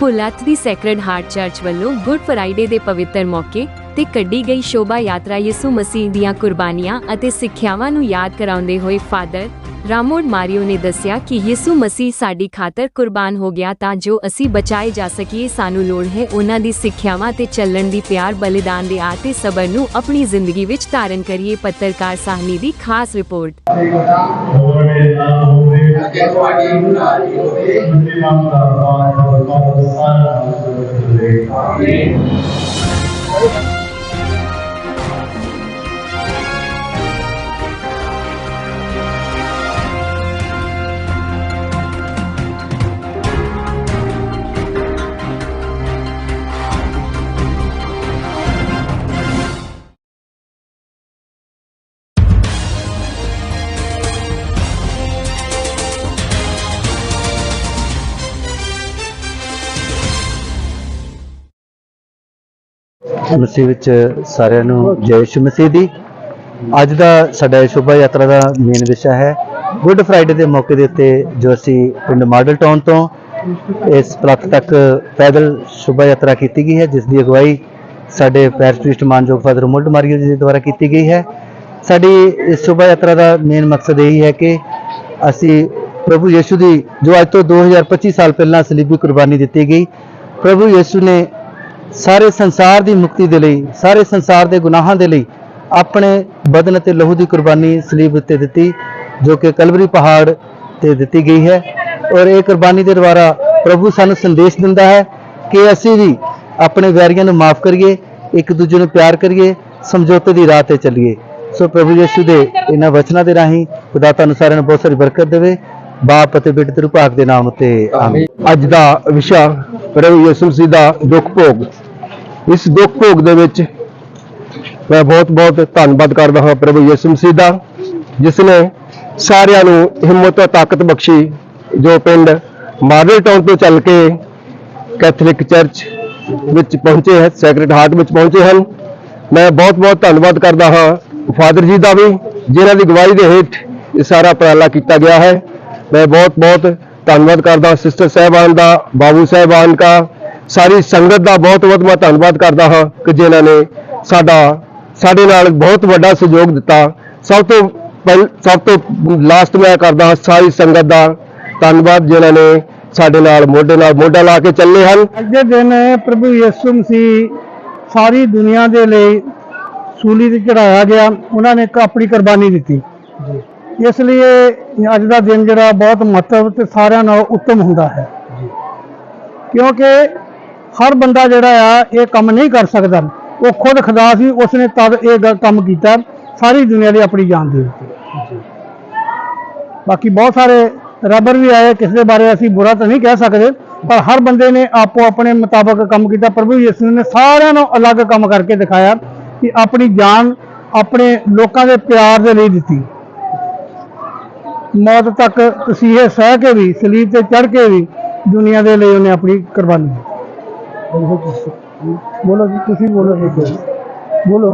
ਪੁਲੱਥ ਦੀ sacred heart church ਵੱਲੋਂ good Friday ਦੇ ਪਵਿੱਤਰ ਮੌਕੇ ਤੇ ਕੱਢੀ ਗਈ ਸ਼ੋਭਾ ਯਾਤਰਾ ਯਿਸੂ ਮਸੀਹ ਦੀਆਂ ਕੁਰਬਾਨੀਆਂ ਅਤੇ ਸਿੱਖਿਆਵਾਂ ਨੂੰ ਯਾਦ ਕਰਾਉਂਦੇ ਹੋਏ ਫਾਦਰ ਰਾਮੋਡ ਮਾਰੀਓ ਨੇ ਦੱਸਿਆ ਕਿ ਯਿਸੂ ਮਸੀਹ ਸਾਡੀ ਖਾਤਰ ਕੁਰਬਾਨ ਹੋ ਗਿਆ ਤਾਂ ਜੋ ਅਸੀਂ ਬਚਾਏ ਜਾ ਸਕੀਏ, ਸਾਨੂੰ ਲੋੜ ਹੈ ਉਹਨਾਂ ਦੀ ਸਿੱਖਿਆਵਾਂ ਤੇ ਚੱਲਣ ਦੀ ਪਿਆਰ, ਬਲੀਦਾਨ ਦੇ ਆਤੇ ਸਬਰ ਨੂੰ ਆਪਣੀ ਜ਼ਿੰਦਗੀ ਵਿੱਚ ਧਾਰਨ ਕਰੀਏ, ਪੱਤਰਕਾਰ ਸਾਹਨੀ ਦੀ ਖਾਸ ਰਿਪੋਰਟ। ਅੱਗੇ ਤੁਹਾਡੀ ਬੁਲਾਈ ਹੋਵੇ ਜਿੰਨੇ ਨਾਮ ਦਾ ਬਾਤ ਬਾਤ ਸਾਰਾ ਹੋਵੇ ਆਮੀਨ ਮਸੀਹ ਵਿੱਚ ਸਾਰਿਆਂ ਨੂੰ ਜੈ ਯਿਸੂ ਮਸੀਹ ਦੀ। ਅੱਜ ਦਾ ਸਾਡਾ ਸ਼ੋਭਾ ਯਾਤਰਾ ਦਾ ਮੇਨ ਵਿਸ਼ਾ ਹੈ। ਗੁੱਡ ਫਰਾਈਡੇ ਦੇ ਮੌਕੇ ਦੇ ਉੱਤੇ ਜੋ ਅਸੀਂ ਪਿੰਡ ਮਾਡਲ ਟਾਊਨ ਤੋਂ ਇਸ ਪਲੱਥ ਤੱਕ ਪੈਦਲ ਸ਼ੋਭਾ ਯਾਤਰਾ ਕੀਤੀ ਗਈ ਹੈ, ਜਿਸ ਦੀ ਅਗਵਾਈ ਸਾਡੇ ਪੈਰਿਸ਼ ਮਾਨਯੋਗ ਫਾਦਰ ਮੁਲਡ ਮਾਰੀਓ ਜੀ ਦੇ ਦੁਆਰਾ ਕੀਤੀ ਗਈ ਹੈ। ਸਾਡੀ ਇਸ ਸ਼ੋਭਾ ਯਾਤਰਾ ਦਾ ਮੇਨ ਮਕਸਦ ਇਹ ਹੈ ਕਿ ਅਸੀਂ ਪ੍ਰਭੂ ਯੇਸ਼ੂ ਦੀ, ਜੋ ਅੱਜ ਤੋਂ 2025 ਸਾਲ ਪਹਿਲਾਂ ਸਲੀਬੀ ਕੁਰਬਾਨੀ ਦਿੱਤੀ ਗਈ, ਪ੍ਰਭੂ ਯੇਸ਼ੂ ਨੇ ਸਾਰੇ ਸੰਸਾਰ ਦੀ ਮੁਕਤੀ ਦੇ ਲਈ, ਸਾਰੇ ਸੰਸਾਰ ਦੇ ਗੁਨਾਹਾਂ ਦੇ ਲਈ ਆਪਣੇ ਬਦਨ ਅਤੇ ਲਹੂ ਦੀ ਕੁਰਬਾਨੀ ਸਲੀਬ ਉੱਤੇ ਦਿੱਤੀ, ਜੋ ਕਿ ਕਲਵਰੀ ਪਹਾੜ ਤੇ ਦਿੱਤੀ ਗਈ ਹੈ। ਔਰ ਇਹ ਕੁਰਬਾਨੀ ਦੇ ਦੁਆਰਾ ਪ੍ਰਭੂ ਸਾਨੂੰ ਸੰਦੇਸ਼ ਦਿੰਦਾ ਹੈ ਕਿ ਅਸੀਂ ਵੀ ਆਪਣੇ ਵੈਰੀਆਂ ਨੂੰ ਮਾਫ ਕਰੀਏ, ਇੱਕ ਦੂਜੇ ਨੂੰ ਪਿਆਰ ਕਰੀਏ, ਸਮਝੌਤੇ ਦੀ ਰਾਹ ਤੇ ਚੱਲੀਏ। ਸੋ ਪ੍ਰਭੂ ਯਿਸੂ ਦੇ ਇਹਨਾਂ ਵਚਨਾਂ ਦੇ ਰਾਹੀਂ ਖੁਦਾ ਤੁਹਾਨੂੰ ਸਾਰਿਆਂ ਨੂੰ ਬਹੁਤ ਸਾਰੀ ਬਰਕਤ ਦੇਵੇ। ਬਾਪ ਅਤੇ ਬੇਟੇ ਤੇ ਰੂਪਾਕ ਦੇ ਨਾਮ ਉੱਤੇ, ਆਮੀਨ। ਅੱਜ ਦਾ ਵਿਸ਼ਾ ਪ੍ਰਭੂ ਯਿਸੂ ਮਸੀਹ ਦਾ ਦੁੱਖ ਭੋਗ। ਇਸ ਦੁੱਖ ਭੋਗ ਦੇ ਵਿੱਚ ਮੈਂ ਬਹੁਤ ਬਹੁਤ ਧੰਨਵਾਦ ਕਰਦਾ ਹਾਂ ਪ੍ਰਭੂ ਯਿਸੂ ਮਸੀਹ ਦਾ, ਜਿਸ ਨੇ ਸਾਰਿਆਂ ਨੂੰ ਹਿੰਮਤ ਅਤੇ ਤਾਕਤ ਬਖਸ਼ੀ, ਜੋ ਪਿੰਡ ਮਾਡਲ ਟਾਊਨ ਤੋਂ ਚੱਲ ਕੇ ਕੈਥੋਲਿਕ ਚਰਚ ਵਿੱਚ ਪਹੁੰਚੇ ਹੈ ਸੈਕਰਡ ਹਾਰਟ ਵਿੱਚ ਪਹੁੰਚੇ ਹਨ। ਮੈਂ ਬਹੁਤ ਬਹੁਤ ਧੰਨਵਾਦ ਕਰਦਾ ਹਾਂ ਫਾਦਰ ਜੀ ਦਾ ਵੀ, ਜਿਨ੍ਹਾਂ ਦੀ ਗਵਾਹੀ ਦੇ ਹੇਠ ਇਹ ਸਾਰਾ ਉਪਰਾਲਾ ਕੀਤਾ ਗਿਆ ਹੈ। ਮੈਂ ਬਹੁਤ ਬਹੁਤ ਧੰਨਵਾਦ ਕਰਦਾ ਸਿਸਟਰ ਸਾਹਿਬਾਨ ਦਾ, ਬਾਬੂ ਸਾਹਿਬਾਨ ਦਾ, ਸਾਰੀ ਸੰਗਤ ਦਾ ਬਹੁਤ ਬਹੁਤ ਮੈਂ ਧੰਨਵਾਦ ਕਰਦਾ ਹਾਂ ਕਿ ਜਿਨ੍ਹਾਂ ਨੇ ਸਾਡਾ, ਸਾਡੇ ਨਾਲ ਬਹੁਤ ਵੱਡਾ ਸਹਿਯੋਗ ਦਿੱਤਾ। ਸਭ ਤੋਂ ਸਭ ਤੋਂ ਲਾਸਟ ਮੈਂ ਕਰਦਾ ਹਾਂ ਸਾਰੀ ਸੰਗਤ ਦਾ ਧੰਨਵਾਦ ਜਿਨ੍ਹਾਂ ਨੇ ਸਾਡੇ ਨਾਲ, ਮੋਢੇ ਨਾਲ ਮੋਢਾ ਲਾ ਕੇ ਚੱਲੇ ਹਨ। ਅੱਜ ਦੇ ਦਿਨ ਪ੍ਰਭੂ ਯਿਸੂ ਮਸੀਹ ਸਾਰੀ ਦੁਨੀਆ ਦੇ ਲਈ ਸੂਲੀ ਤੇ ਚੜਾਇਆ ਗਿਆ। ਉਹਨਾਂ ਨੇ ਇੱਕ ਆਪਣੀ ਕੁਰਬਾਨੀ ਦਿੱਤੀ। ਇਸ ਲਈ ਅੱਜ ਦਾ ਦਿਨ ਜਿਹੜਾ ਬਹੁਤ ਮਹੱਤਵ ਤੇ ਸਾਰਿਆਂ ਨਾਲੋਂ ਉੱਤਮ ਹੁੰਦਾ ਹੈ। ਕਿਉਂਕਿ ਹਰ ਬੰਦਾ ਜਿਹੜਾ ਆ, ਇਹ ਕੰਮ ਨਹੀਂ ਕਰ ਸਕਦਾ। ਉਹ ਖੁਦ ਖੁਦਾ ਸੀ, ਉਸਨੇ ਤਦ ਇਹ ਗ- ਕੰਮ ਕੀਤਾ, ਸਾਰੀ ਦੁਨੀਆ ਲਈ ਆਪਣੀ ਜਾਨ ਦੇ ਦਿੱਤੀ। ਬਾਕੀ ਬਹੁਤ ਸਾਰੇ ਰੱਬਰ ਵੀ ਆਏ, ਕਿਸੇ ਦੇ ਬਾਰੇ ਅਸੀਂ ਬੁਰਾ ਤਾਂ ਨਹੀਂ ਕਹਿ ਸਕਦੇ, ਪਰ ਹਰ ਬੰਦੇ ਨੇ ਆਪੋ ਆਪਣੇ ਮੁਤਾਬਕ ਕੰਮ ਕੀਤਾ। ਪ੍ਰਭੂ ਯਿਸੂ ਨੇ ਸਾਰਿਆਂ ਨੂੰ ਅਲੱਗ ਕੰਮ ਕਰਕੇ ਦਿਖਾਇਆ ਕਿ ਆਪਣੀ ਜਾਨ ਆਪਣੇ ਲੋਕਾਂ ਦੇ ਪਿਆਰ ਦੇ ਲਈ ਦਿੱਤੀ। ਮੌਤ ਤੱਕ ਤਸੀਹੇ ਸਹਿ ਕੇ ਵੀ ਸਲੀਬ ਤੇ ਚੜ ਕੇ ਵੀ ਦੁਨੀਆ ਦੇ ਲਈ ਉਹਨੇ ਆਪਣੀ ਕੁਰਬਾਨੀ ਬੋਲੋ ਜੀ ਤੁਸੀਂ ਬੋਲੋ ਬੋਲੋ।